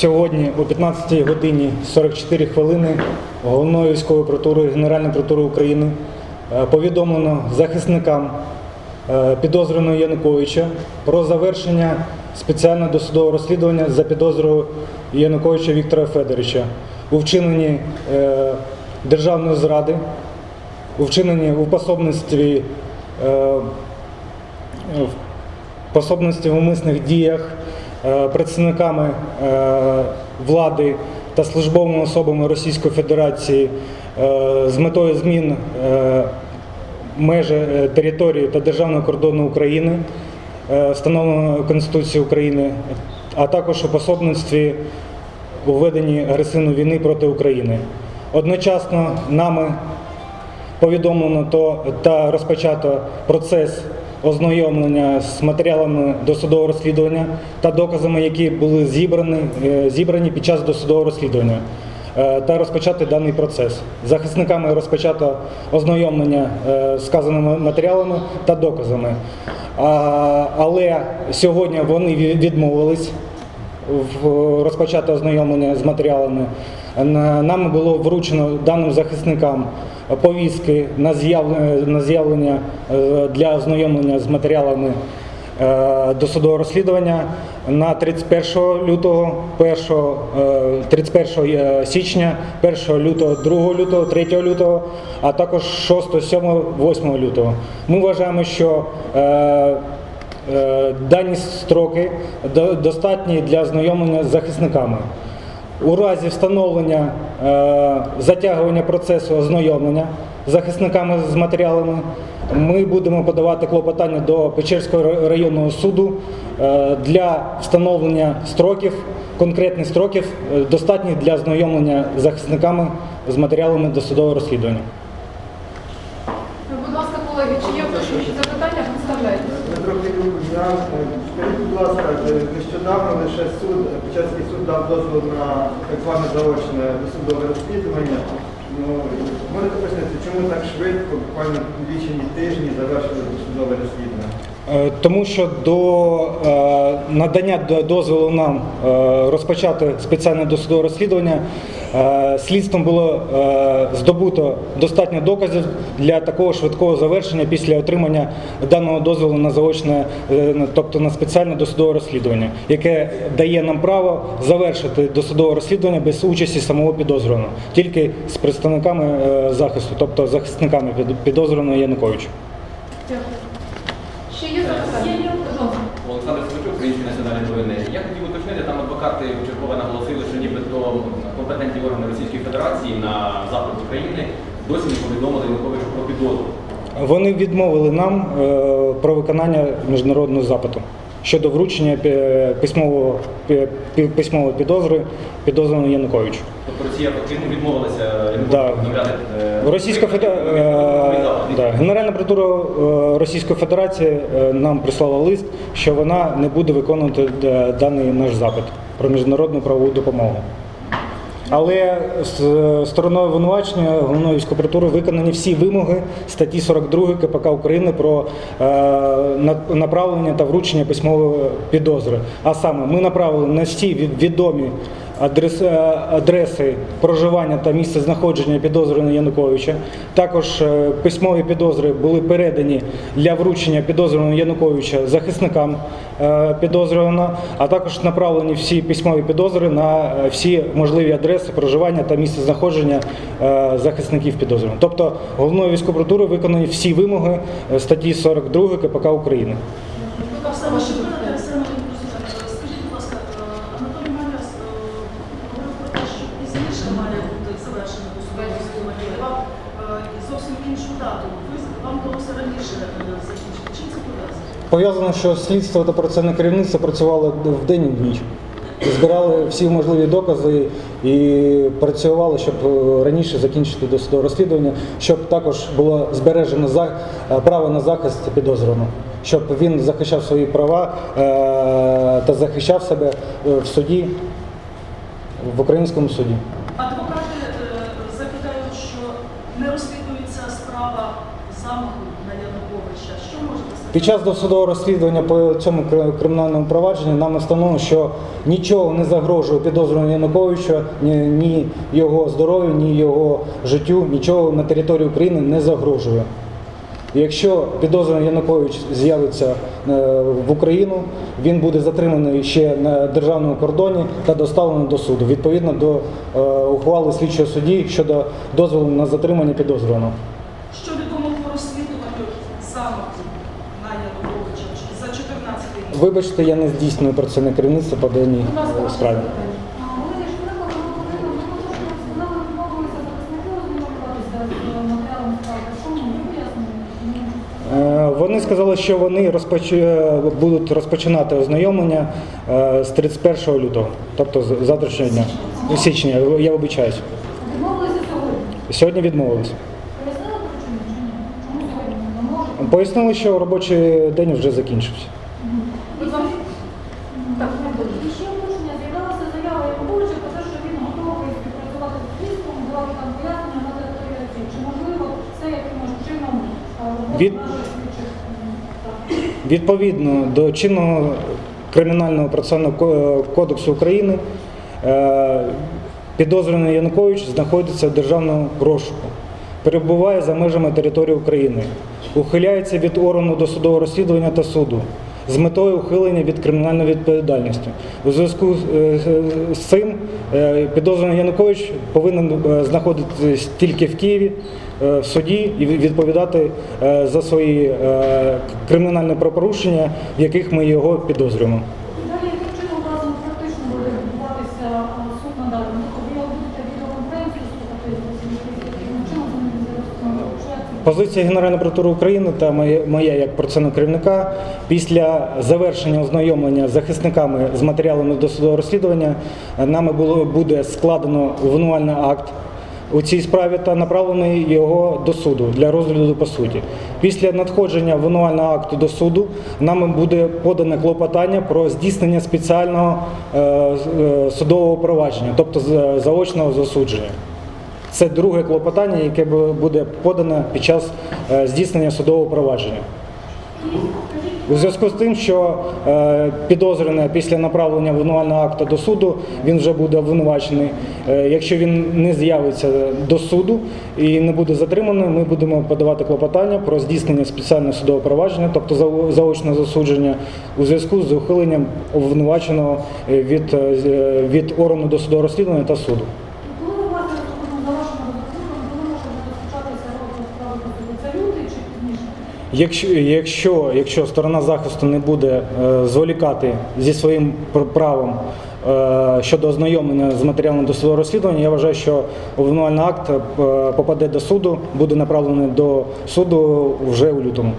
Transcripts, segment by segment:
Сьогодні о 15 годині 44 хвилини головною військовою прокуратурою Генеральної прокуратури України е, повідомлено захисникам е, підозрюваного Януковича про завершення спеціального досудового розслідування за підозрою Януковича Віктора Федоровича у вчиненні е, державної зради, у вчиненні у пособництві в пособності в умисних діях представниками е, влади та службовими особами Російської Федерації е, з метою змін е, межі е, території та державного кордону України, е, встановленого Конституцією України, а також у пособництві у веденні агресивної війни проти України. Одночасно нами повідомлено то та розпочато процес ознайомлення з матеріалами досудового розслідування та доказами, які були зібрані, е, зібрані під час досудового розслідування. е, Та розпочати даний процес. Захисниками розпочато ознайомлення е, з сказаними матеріалами та доказами. Але сьогодні вони відмовились розпочати ознайомлення з матеріалами. На- Нам було вручено даним захисникам повістки на з'явлення, е, для ознайомлення з матеріалами е, досудового розслідування на 31 лютого, 1, е, 31 січня, 1 лютого, 2 лютого, 3 лютого, а також 6, 7, 8 лютого. Ми вважаємо, що е, Е, Дані строки достатні для ознайомлення з захисниками. У разі встановлення е, затягування процесу ознайомлення захисниками з матеріалами ми будемо подавати клопотання до Печерського районного суду е, для встановлення строків, конкретних строків, е, достатніх для ознайомлення з захисниками з матеріалами досудового розслідування. Ну, Будь ласка, колеги, чи є уточнюючі запитання? Представляйте. Дмитро скажіть, будь ласка, е, нещодавно лише суд, Печерський суд дав дозвіл на так зване заочне досудове розслідування. Ну, можете пояснити, чому так швидко, буквально лічені тижні завершили досудове розслідування? Е, Тому що до е, надання дозволу нам е, розпочати спеціальне досудове розслідування е, слідством було е, здобуто достатньо доказів для такого швидкого завершення після отримання даного дозволу на заочне, е, тобто на спеціальне досудове розслідування, яке дає нам право завершити досудове розслідування без участі самого підозрюваного, тільки з представниками е, захисту, тобто захисниками підозрюваного Януковича. Дякую. Ще є запитання? Олександр Свичук, Українські національні новини. Я хотів уточнити, там адвокати чергове наголосили, що нібито компетентні органи Російської Федерації на запит України досі не повідомили Януковичу про підозру. Вони відмовили нам е, про виконання міжнародного запиту щодо вручення письмового письмової підозри підозрюваному Януковичу. Тобто Росія фактично відмовилася Да. Е, Російська Федерація, да, Генеральна прокуратура е, Російської Федерації е, нам прислала лист, що вона не буде виконувати е, даний наш запит про міжнародну правову допомогу. Але з е, стороною обвинувачення головної прокуратури виконані всі вимоги статті 42 КПК України про е, направлення та вручення письмової підозри. А саме ми направили на всі від- відомі адрес, е, адреси проживання та місце знаходження підозрюваного Януковича. Також письмові підозри були передані для вручення підозрюваного Януковича захисникам підозрюваного, а також направлені всі письмові підозри на е, всі можливі адреси проживання та місце знаходження е, захисників підозрюваного. Тобто головною військовою виконані всі вимоги е, статті 42 КПК України. Е, е, е, зовсім іншу дату. Ви вам вдалося раніше е, закінчити. Пов'язано? Що слідство та процесне керівництво працювало вдень і вніч. Збирали всі можливі докази і працювали, щоб е, раніше закінчити досудове розслідування, щоб також було збережено е, право на захист підозрюваного, щоб він захищав свої права е, та захищав себе в суді, в українському суді. Адвокати закидають, що не розслідується справа замаху на Януковича. Що можете сказати? Під час досудового розслідування по цьому кримінальному провадженню нам встановлено, що нічого не загрожує підозрюваному Януковичу, ні, ні його здоров'ю, ні його життю, нічого на території України не загрожує. Якщо підозрюваний Янукович з'явиться е, в Україну, він буде затриманий ще на державному кордоні та доставлений до суду відповідно до е, ухвали слідчого судді щодо дозволу на затримання підозрюваного. Що відомо по розслідуванню саме на Януковича за 14 рік? Вибачте, я не здійснюю процесуальне керівництво по даній е, справі. Вони сказали, що вони розпоч... будуть розпочинати ознайомлення е, з 31 лютого, тобто з завтрашнього дня. Січня, я вибачаюсь. Відмовилися сьогодні. Сьогодні відмовилися. Пояснили, що робочий день вже закінчився. Будь ласка. Так, не буде. І ще уточнення, з'явилася заява Януковича про те, що він готовий співпрацювати з слідством, давати там пояснення на території Росії. Чи можливо це якимось чином а, робота Від- Відповідно до чинного кримінального процесуального кодексу України, е, підозрюваний Янукович знаходиться в державному розшуку, перебуває за межами території України, ухиляється від органу досудового розслідування та суду з метою ухилення від кримінальної відповідальності. У зв'язку з- е, цим е, підозрюваний Янукович повинен е, знаходитись тільки в Києві в суді і відповідати за свої кримінальні правопорушення, в яких ми його підозрюємо. І далі, яким чином власне практично буде відбуватися а, суд надалі? Ну, тобто ви будете відеоконференцію слухати з свідків, яким чином вони зараз Позиція Генеральної прокуратури України та моя, як процесуального керівника після завершення ознайомлення з захисниками з матеріалами досудового розслідування е, нами було буде складено обвинувальний акт у цій справі та направлений його до суду для розгляду по суті. Після надходження обвинувального акту до суду нами буде подане клопотання про здійснення спеціального е, е, судового провадження, тобто за- заочного засудження. Це друге клопотання, яке буде подано під час е, здійснення судового провадження. У зв'язку з тим, що е, підозрюваний після направлення обвинувального акту до суду, він вже буде обвинувачений. Е, якщо він не з'явиться до суду і не буде затриманий, ми будемо подавати клопотання про здійснення спеціального судового провадження, тобто заочного засудження, у зв'язку з ухиленням обвинуваченого від, від органу досудового розслідування та суду. Якщо, якщо, якщо сторона захисту не буде е, зволікати зі своїм правом е, щодо ознайомлення з матеріалом досудового розслідування, я вважаю, що обвинувальний акт е, попаде до суду, буде направлений до суду вже у лютому.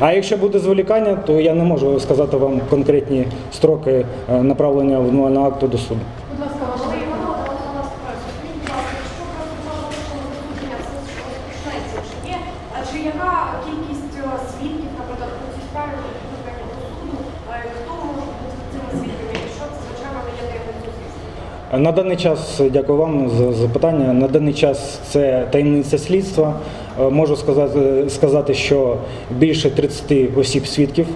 А якщо буде зволікання, то я не можу сказати вам конкретні строки направлення обвинувального акту до суду. Будь ласка, ваше Але запитання. Іванова дала на вас працю. Скажіть, будь ласка, якщо прокурор вийшло засудження, все ж розпочнеться вже є. А чи яка кількість е, свідків, наприклад, у цій справі до суду? Е, Хто може бути цими свідками? Якщо це звичайно не є таємницю слідства? На даний час дякую вам за запитання. На даний час це таємниця слідства. Е, Можу сказати, сказати, що більше 30 осіб свідків,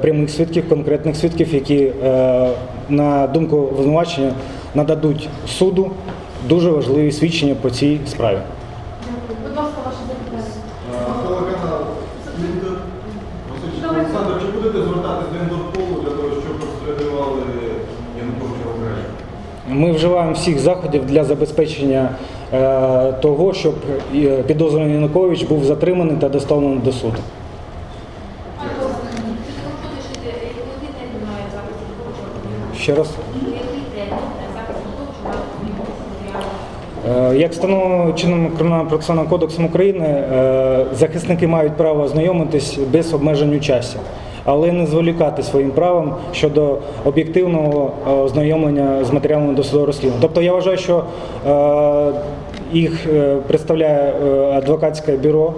прямих свідків, конкретних свідків, які на думку обвинувачення нададуть суду дуже важливі свідчення по цій справі. Дякую. Будь ласка, ваше запитання. Телеканал Лідер. Василь Олександр, чи будете звертатись до Індорполу для того, щоб розслідували Януковича Україну? Ми вживаємо всіх заходів для забезпечення е, того, щоб е, підозрюваний Янукович був затриманий та доставлений до суду. Ще раз. Е, Як встановлено чином Кримінального процесуального кодексом України, е, захисники мають право ознайомитись без обмежень у часі, але не зволікати своїм правом щодо об'єктивного е, ознайомлення з матеріалами досудового розслідування. Тобто я вважаю, що е, їх е, представляє адвокатське бюро,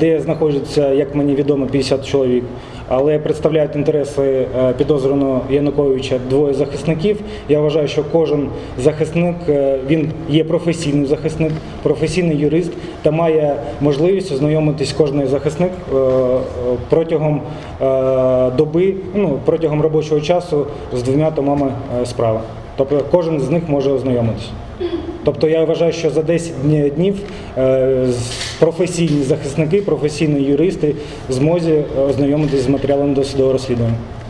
де знаходиться, як мені відомо, 50 чоловік. Але представляють інтереси е, підозрюваного Януковича двоє захисників. Я вважаю, що кожен захисник е, він є професійний захисник, професійний юрист та має можливість ознайомитись кожний захисник е, протягом доби, ну протягом робочого часу з двома томами справи. Тобто кожен з них може ознайомитись. Тобто я вважаю, що за 10 дні- днів професійні захисники, професійні юристи в змозі ознайомитися ознайомитись з матеріалами досудового розслідування.